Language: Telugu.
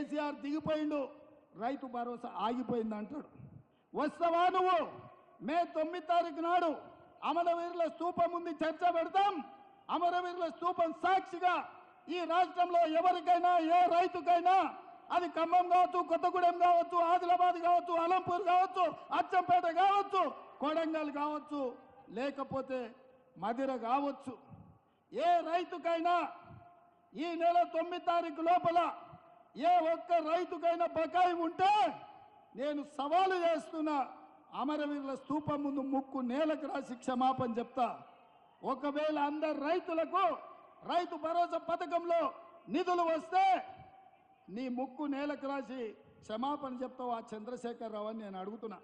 కేసీఆర్ దిగిపోయిండు రైతు భరోసా ఆగిపోయింది అంటాడు. వస్తావా నువ్వు? మే తొమ్మిది తారీఖు నాడు అమరవీరుల స్తూపం ఉంది చర్చ పెడతాం. అమరవీరుల స్తూపం సాక్షిగా ఈ రాష్ట్రంలో ఎవరికైనా ఏ రైతుకైనా అది ఖమ్మం కావచ్చు కొత్తగూడెం కావచ్చు ఆదిలాబాద్ కావచ్చు అలంపూర్ కావచ్చు అచ్చంపేట కావచ్చు కొడంగల్ కావచ్చు లేకపోతే మదిర కావచ్చు. ఏ రైతుకైనా ఈ నెల తొమ్మిది తారీఖు లోపల ఏ ఒక్క రైతుకైనా బకాయి ఉంటే నేను సవాలు చేస్తున్నా అమరవీరుల స్తూపం ముందు ముక్కు నేలకు రాసి క్షమాపణ చెప్తా. ఒకవేళ అందరు రైతులకు రైతు భరోసా పథకంలో నిధులు వస్తే నీ ముక్కు నేలకు రాసి క్షమాపణ చెప్తావు ఆ చంద్రశేఖరరావు అని నేను అడుగుతున్నా.